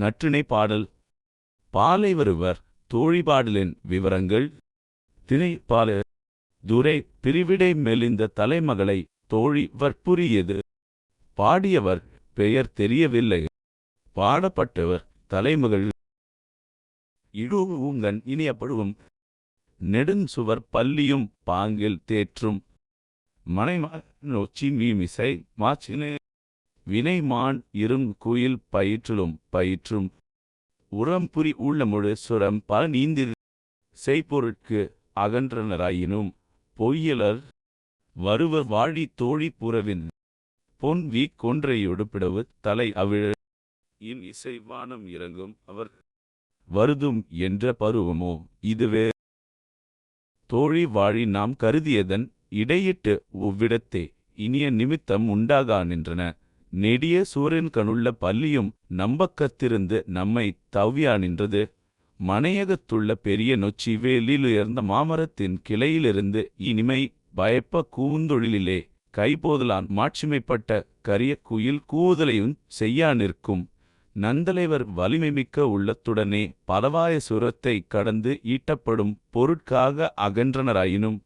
நற்றிணை பாடல். பாலை வருவர் தோழிபாடலின் விவரங்கள். திணை பால துரை பிரிவிடை மெலிந்த தலைமகளை தோழி வற்புரியது. பாடியவர் பெயர் தெரியவில்லை. பாடப்பட்டவர் தலைமகள். இழுவுங்கன் இனியப்படுவும் நெடுஞ்சுவர் பல்லியும் பாங்கில் தேற்றும். மனைமா நொச்சி மீமிசை மாச்சினே. வினைமான் இருங் குயில் பயிற்றிலும் பயிற்றும். உரம்புரி உள்ளமுழு சுரம் பல நீந்திர் செய்பொருட்கு அகன்றனராயினும் பொய்யலர் வருவர் வாழி தோழி புறவின் பொன் வீ கொன்றையொடுப்பிடவு தலை அவிழ. இன் இசை வானம் இறங்கும் அவர் வருதும் என்ற பருவமோ இதுவே. தோழி வாழி நாம் கருதியதன் இடையிட்டு ஒவ்விடத்தே இனிய நிமித்தம் உண்டாகா நின்றன. நெடிய சூரன் கணுள்ள பல்லியும் நம்பக்கத்திருந்து நம்மை தவ்யா நின்றது. மனையகத்துள்ள பெரிய நொச்சி வேலிலுயர்ந்த மாமரத்தின் கிளையிலிருந்து இனிமை பயப்ப கூந்தொழிலே கைபோதலான் மாட்சிமைப்பட்ட கரிய குயில் கூதலையும் செய்யா நிற்கும். நந்தலைவர் வலிமைமிக்க உள்ளத்துடனே பலவாய சுரத்தை கடந்து ஈட்டப்படும் பொருட்காக அகன்றனராயினும்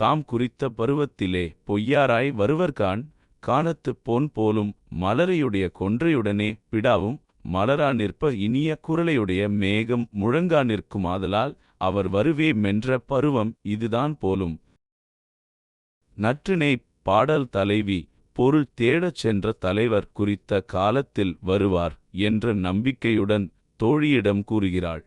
தாம் குறித்த பருவத்திலே பொய்யாராய் வருவர்கான் காணத்து பொன் போலும் மலரையுடைய கொன்றையுடனே பிடாவும் மலரா நிற்ப இனிய குரலையுடைய மேகம் முழங்கா நிற்குமாதலால் அவர் வருவே மென்ற பருவம் இதுதான் போலும். நற்றினை பாடல் தலைவி பொருள் தேடச் சென்ற தலைவர் குறித்த காலத்தில் வருவார் என்ற நம்பிக்கையுடன் தோழியிடம் கூறுகிறாள்.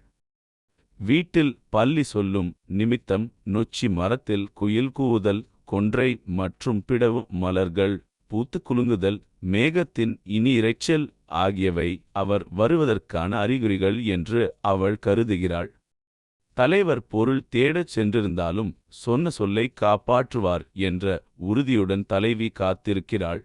வீட்டில் பள்ளி சொல்லும் நிமித்தம் நொச்சி மரத்தில் குயில் கூவுதல் கொன்றை மற்றும் பிடவு மலர்கள் பூத்து குலுங்குதல் மேகத்தின் இனி இரைச்சல் ஆகியவை அவர் வருவதற்கான அறிகுறிகள் என்று அவள் கருதுகிறாள். தலைவர் பொருள் தேடச் சென்றிருந்தாலும் சொன்ன சொல்லை காப்பாற்றுவார் என்ற உறுதியுடன் தலைவி காத்திருக்கிறாள்.